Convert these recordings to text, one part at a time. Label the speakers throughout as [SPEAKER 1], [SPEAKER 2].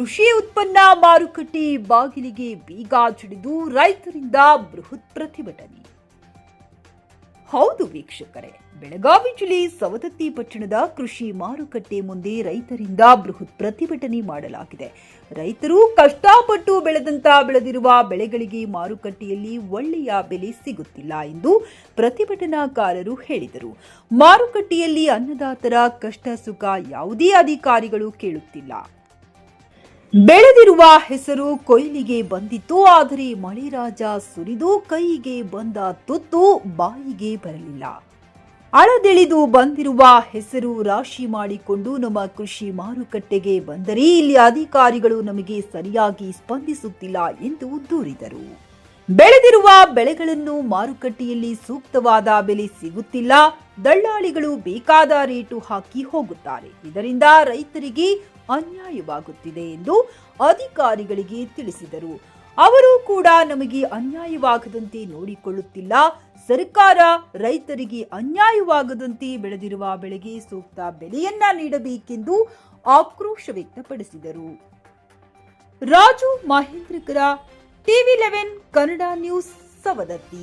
[SPEAKER 1] ಕೃಷಿ ಉತ್ಪನ್ನ ಮಾರುಕಟ್ಟೆ ಬಾಗಿಲಿಗೆ ಬೀಗ ಜಿಡಿದು ರೈತರಿಂದ ಬೃಹತ್ ಪ್ರತಿಭಟನೆ. ಹೌದು ವೀಕ್ಷಕರೇ, ಬೆಳಗಾವಿ ಜಿಲ್ಲೆ ಸವದತ್ತಿ ಪಟ್ಟಣದ ಕೃಷಿ ಮಾರುಕಟ್ಟೆ ಮುಂದೆ ರೈತರಿಂದ ಬೃಹತ್ ಪ್ರತಿಭಟನೆ ಮಾಡಲಾಗಿದೆ. ರೈತರು ಕಷ್ಟಪಟ್ಟು ಬೆಳೆದಂತ ಬೆಳೆದಿರುವ ಬೆಳೆಗಳಿಗೆ ಮಾರುಕಟ್ಟೆಯಲ್ಲಿ ಒಳ್ಳೆಯ ಬೆಲೆ ಸಿಗುತ್ತಿಲ್ಲ ಎಂದು ಪ್ರತಿಭಟನಾಕಾರರು ಹೇಳಿದರು. ಮಾರುಕಟ್ಟೆಯಲ್ಲಿ ಅನ್ನದಾತರ ಕಷ್ಟ ಸುಖ ಯಾವುದೇ ಅಧಿಕಾರಿಗಳು ಕೇಳುತ್ತಿಲ್ಲ. ಬೆಳೆದಿರುವ ಹೆಸರು ಕೊಯ್ಲಿಗೆ ಬಂದಿತ್ತು, ಆದರೆ ಮಳಿರಾಜ ಸುರಿದು ಕೈಗೆ ಬಂದ ತುತ್ತು ಬಾಯಿಗೆ ಬರಲಿಲ್ಲ. ಅಳದೆಳೆದು ಬಂದಿರುವ ಹೆಸರು ರಾಶಿ ಮಾಡಿಕೊಂಡು ನಮ್ಮ ಕೃಷಿ ಮಾರುಕಟ್ಟೆಗೆ ಬಂದರೆ ಇಲ್ಲಿ ಅಧಿಕಾರಿಗಳು ನಮಗೆ ಸರಿಯಾಗಿ ಸ್ಪಂದಿಸುತ್ತಿಲ್ಲ ಎಂದು ದೂರಿದರು. ಬೆಳೆದಿರುವ ಬೆಳೆಗಳನ್ನು ಮಾರುಕಟ್ಟೆಯಲ್ಲಿ ಸೂಕ್ತವಾದ ಬೆಲೆ ಸಿಗುತ್ತಿಲ್ಲ. ದಳ್ಳಾಳಿಗಳು ಬೇಕಾದ ರೇಟು ಹಾಕಿ ಹೋಗುತ್ತಾರೆ. ಇದರಿಂದ ರೈತರಿಗೆ ಅನ್ಯಾಯವಾಗುತ್ತಿದೆ ಎಂದು ಅಧಿಕಾರಿಗಳಿಗೆ ತಿಳಿಸಿದರು. ಅವರು ಕೂಡ ನಮಗೆ ಅನ್ಯಾಯವಾಗದಂತೆ ನೋಡಿಕೊಳ್ಳುತ್ತಿಲ್ಲ. ಸರ್ಕಾರ ರೈತರಿಗೆ ಅನ್ಯಾಯವಾಗದಂತೆ ಬೆಳೆದಿರುವ ಬೆಳೆಗೆ ಸೂಕ್ತ ಬೆಲೆಯನ್ನ ನೀಡಬೇಕೆಂದು ಆಕ್ರೋಶ ವ್ಯಕ್ತಪಡಿಸಿದರು. Raju Mahendrakar TV eleven Kannada news Savadatti.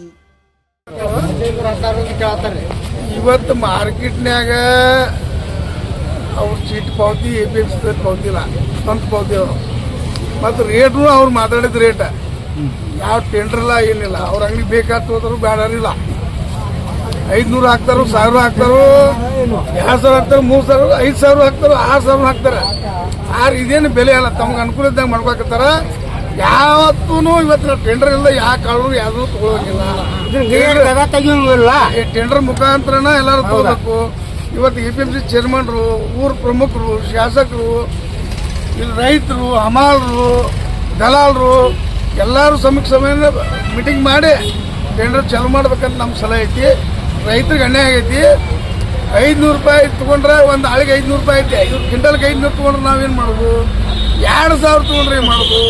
[SPEAKER 2] ಇವತ್ತು ಮಾರ್ಕೆಟ್ನ್ಯಾಗ ಅವ್ರ ಚೀಟ್ ಪಾವತಿ ಎ ಪಿ ಎಫ್ ಸಿ ಪಾವತಿಲ್ಲ ಸ್ವಂತ ಪಾವತಿ ಅವರು. ಮತ್ತು ರೇಟು ಅವ್ರು ಮಾತಾಡಿದ ರೇಟ. ಯಾವ ಟೆಂಡರ್ ಇಲ್ಲ, ಏನಿಲ್ಲ. ಅವ್ರ ಅಂಗಡಿ ಬೇಕಾಗ್ತು ಹೋದ್ರು ಬೇಡರಿಲ್ಲ ಐದ್ನೂರು ಹಾಕ್ತಾರೋ, ಸಾವಿರ ಹಾಕ್ತಾರೋ, ಎರಡು ಸಾವಿರ ಹಾಕ್ತಾರ, ಮೂರು ಸಾವಿರ, ಐದು ಸಾವಿರ ಹಾಕ್ತಾರೋ, ಆರು ಸಾವಿರ ಹಾಕ್ತಾರೆ. ಆರು ಇದೇನು ಬೆಲೆ ಅಲ್ಲ. ತಮ್ಗೆ ಅನುಕೂಲ ಇದ್ದಂಗೆ ಮಾಡ್ಕೊಕತ್ತಾರ. ಯಾವತ್ತೂ ಇವತ್ತು ಟೆಂಡರ್ ಇಲ್ಲ ಯಾವ ಕಾಳು ಯಾವ್ದು ತಗೊಳಂಗಿಲ್ಲ. ಈ ಟೆಂಡರ್ ಮುಖಾಂತರನ ಎಲ್ಲರೂ ತಗೋಬೇಕು. ಇವತ್ತು ಎ ಪಿ ಎಂ ಸಿ ಚೇರ್ಮನ್ರು ಊರ ಪ್ರಮುಖರು ಶಾಸಕರು ಇಲ್ಲಿ ರೈತರು ಹಮಾಲರು ದಲಾಲರು ಎಲ್ಲರೂ ಸಮೀಕ್ಷೆ ಸಮಯ ಮೀಟಿಂಗ್ ಮಾಡಿ ಟೆಂಡರ್ ಚಾಲು ಮಾಡ್ಬೇಕಂತ ನಮ್ಮ ಸಲಹೆ ಐತಿ. ರೈತರಿಗೆ ಅನ್ಯಾಯ ಆಗೈತಿ. ಐದುನೂರು ರೂಪಾಯಿ ತಗೊಂಡ್ರೆ ಒಂದು ಆಳಿಗೆ ಐದುನೂರು ರೂಪಾಯಿ ಐತಿ. ಐದು ಕ್ವಿಂಟಲ್ಗೆ ಐದುನೂರು ತೊಗೊಂಡ್ರೆ ನಾವೇನು ಮಾಡೋದು? ಎರಡು ಸಾವಿರ ತೊಗೊಂಡ್ರೆ ಏನು ಮಾಡೋದು?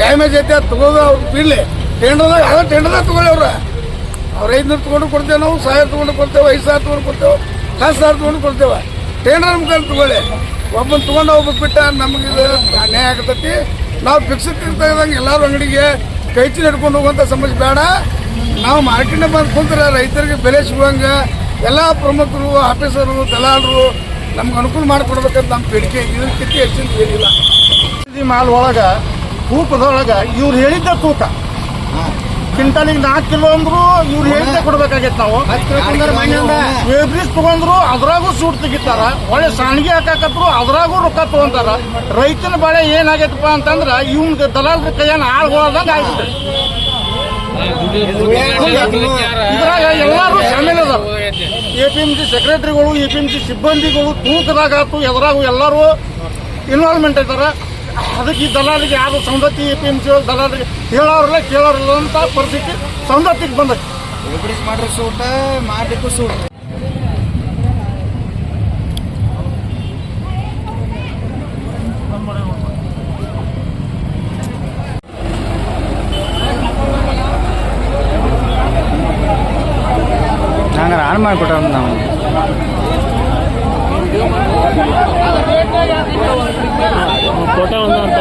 [SPEAKER 2] ಡ್ಯಾಮೇಜ್ ಐತೆ, ಅದು ತಗೋದು ಅವ್ರು ಬಿಡ್ಲಿ ಟೆಂಡರ್ದಾಗ ಯಾವ ಟೆಂಡರ್ದಾಗ ತಗೊಳ್ಳಿ ಅವ್ರ. ಅವ್ರು ಐದುನೂರು ತೊಗೊಂಡು ಕೊಡ್ತೇವೆ ನಾವು, ಸಾವಿರ ತೊಗೊಂಡು ಕೊಡ್ತೇವೆ, ಐದು ಸಾವಿರ ತೊಗೊಂಡು ಕೊಡ್ತೇವೆ, ಹತ್ತು ಸಾವಿರ ತೊಗೊಂಡು ಕೊಡ್ತೇವೆ. ಟೆಂಡರ್ ಮುಖಾಂತರ ತಗೊಳ್ಳಿ. ಒಬ್ಬನ ತೊಗೊಂಡು ಹೋಗ್ಬೇಕು ಬಿಟ್ಟ ನಮಗೆ ಇದು ಅನ್ಯಾಯ ಆಗತೈತಿ. ನಾವು ಫಿಕ್ಸಿಟ್ ತೆಗೆದಂಗೆ ಎಲ್ಲರೂ ಅಂಗಡಿಗೆ ಕೈ ಚೀಲ ಹೋಗುವಂಥ ಸಮಸ್ಯೆ ಬೇಡ. ನಾವು ಮಾರ್ಕೆಟ್ನ ಬಂದು ಕುಂತ್ರೆ ರೈತರಿಗೆ ಬೆಲೆ ಸಿಗುವಂಗೆ ಎಲ್ಲ ಪ್ರಮುಖರು, ಆಫೀಸರು ದಲಾಲರು ನಮ್ಗೆ ಅನುಕೂಲ ಮಾಡಿಕೊಡ್ಬೇಕಂತ ನಮ್ಮ ಬೇಡಿಕೆ. ಇದಕ್ಕಿಂತ ಹೆಚ್ಚಿನ ಏನಿಲ್ಲ.
[SPEAKER 3] ಮಾಲ್ ಒಳಗ ತೂಕದೊಳಗ ಇವ್ರು ಹೇಳಿದ್ದ ತೂಕ. ಕ್ವಿಂಟಲಿಗೆ ನಾಲ್ಕು ಕಿಲೋ ಅಂದ್ರು ಇವ್ರು ಹೇಳಿದ್ದೆ ಕೊಡ್ಬೇಕಾಗೈತೆ ನಾವು. ವೇಬ್ರಿಸ್ ತಗೊಂಡ್ರು ಅದ್ರಾಗೂ ಸೂಟ್ ತೆಗಿತಾರ. ಒಳ್ಳೆ ಸಾಣಿಗೆ ಹಾಕಾಕತ್ರು ಅದ್ರಾಗೂ ರೊಕ್ಕ ತಗೊಂತಾರ. ರೈತನ ಬಾಳೆ ಏನಾಗೈತಪ್ಪ ಅಂತಂದ್ರ ಇವ್ನ ದಲಾಲ್ರ ಕೈಯನ್ನ ಆಳ್ ಆಗ್ತದೆ ಇದ್ರಾಗ ಎಲ್ಲಾರು ಶಾಮಿಲ್ ಅದಾರ. ಎ ಪಿ ಎಂ ಸಿ ಸೆಕ್ರೆಟರಿಗಳು ಎ ಪಿ ಎಂ ಸಿ ಸಿಬ್ಬಂದಿಗಳು ತೂಕದಾಗ ಆತು ಎದ್ರಾಗು ಎಲ್ಲರೂ ಇನ್ವಾಲ್ವ್ಮೆಂಟ್ ಇದ್ದಾರೆ ಅದಕ್ಕೆ ಈ ದಲಾಲಿಗೆ ಯಾರು ಸಂಗತಿ ಎ ಪಿ ಎಂ ಸಿ ದಲಾಲಿಗೆ ಹೇಳೋರಲ್ಲ ಕೇಳೋರಲ್ಲ ಅಂತ ಪರಿಸ್ಥಿತಿ ಸೌಂದತ್ತಿಗೆ ಬಂದೈತಿ.
[SPEAKER 4] ಮಾಡ್ರೆ ಸೂಟ ಮಾಡಲಿಕ್ಕೂ ಸೂಟ್. ಹಂಗಾರೆ ಆನ್ ಮಾಡಿಬಿಟ್ಟ ನಾವು. ఫోటో ఉందంట